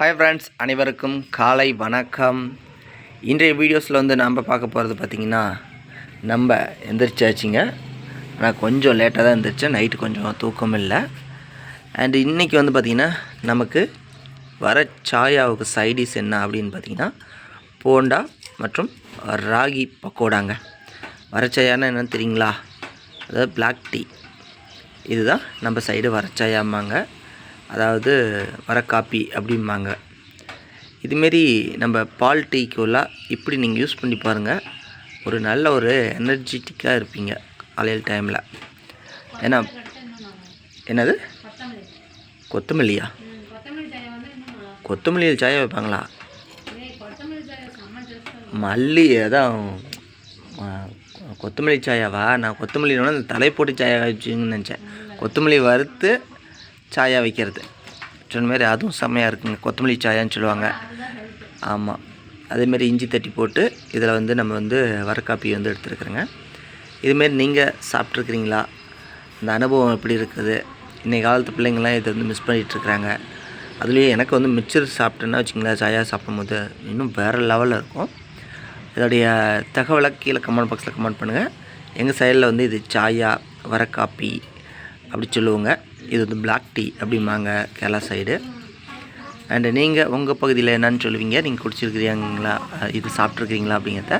Hi friends அனைவருக்கும் காலை வணக்கம். இன்றைய வீடியோஸில் வந்து நம்ம பார்க்க போகிறது பார்த்திங்கன்னா நம்ம எந்திரிச்சாச்சுங்க ஆனால் கொஞ்சம் லேட்டாக தான் எந்திரிச்சேன். நைட்டு கொஞ்சம் தூக்கம் இல்லை. அண்ட் இன்றைக்கி வந்து பார்த்திங்கன்னா நமக்கு வர சாயாவுக்கு சைடிஸ் என்ன அப்படின்னு பார்த்திங்கன்னா போண்டா மற்றும் ராகி பக்கோடாங்க. வர என்னென்னு என்னன்னு தெரியுங்களா? அதாவது பிளாக் டீ இதுதான் நம்ம சைடு வரச்சாயாமாங்க அதாவது வர காப்பி அப்படிம்பாங்க. இதுமாரி நம்ம பால் டீக்குள்ளே இப்படி நீங்கள் யூஸ் பண்ணி பாருங்கள் ஒரு நல்ல ஒரு எனர்ஜெட்டிக்காக இருப்பீங்க காலையில் டைமில். ஏன்னா என்னது? கொத்தமல்லியா? கொத்தமல்லியில் சாயா வைப்பாங்களா? மல்லி அதான் கொத்தமல்லி சாயாவா? நான் கொத்தமல்லினோட அந்த தலை போட்டு சாயா வச்சுன்னு நினச்சேன். கொத்தமல்லி வறுத்து சாயா வைக்கிறது. சொன்ன மாதிரி அதுவும் செம்மையாக இருக்குங்க கொத்தமல்லி சாயான்னு சொல்லுவாங்க. ஆமாம் அதேமாரி இஞ்சி தட்டி போட்டு இதில் வந்து நம்ம வந்து வரக்காப்பி வந்து எடுத்துருக்குறோங்க. இதுமாரி நீங்கள் சாப்பிட்ருக்குறீங்களா இந்த அனுபவம் எப்படி இருக்குது? இன்றைய காலத்து பிள்ளைங்கள்லாம் இதை வந்து மிஸ் பண்ணிகிட்ருக்குறாங்க அதுலேயும் எனக்கு வந்து மிச்சர் சாப்பிட்டேன்னா வச்சுங்களேன் சாயா சாப்பிடும்போது இன்னும் வேறு லெவலில் இருக்கும். இதோடைய தகவலை கீழே கமெண்ட் பாக்ஸில் கமெண்ட் பண்ணுங்கள் எங்கள் சைடில் வந்து இது சாயா வரக்காப்பி அப்படி சொல்லுவோங்க. இது வந்து பிளாக் டீ அப்படிம்பாங்க கேரளா சைடு அண்டு நீங்கள் உங்கள் பகுதியில் என்னன்னு சொல்லுவீங்க. நீங்கள் குடிச்சிருக்கிறீங்களா இது சாப்பிட்ருக்கிறீங்களா அப்படிங்கிறத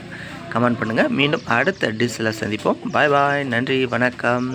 கமெண்ட் பண்ணுங்கள் மீண்டும் அடுத்த டிஷ்ஷில் சந்திப்போம். பாய் பாய் நன்றி வணக்கம்.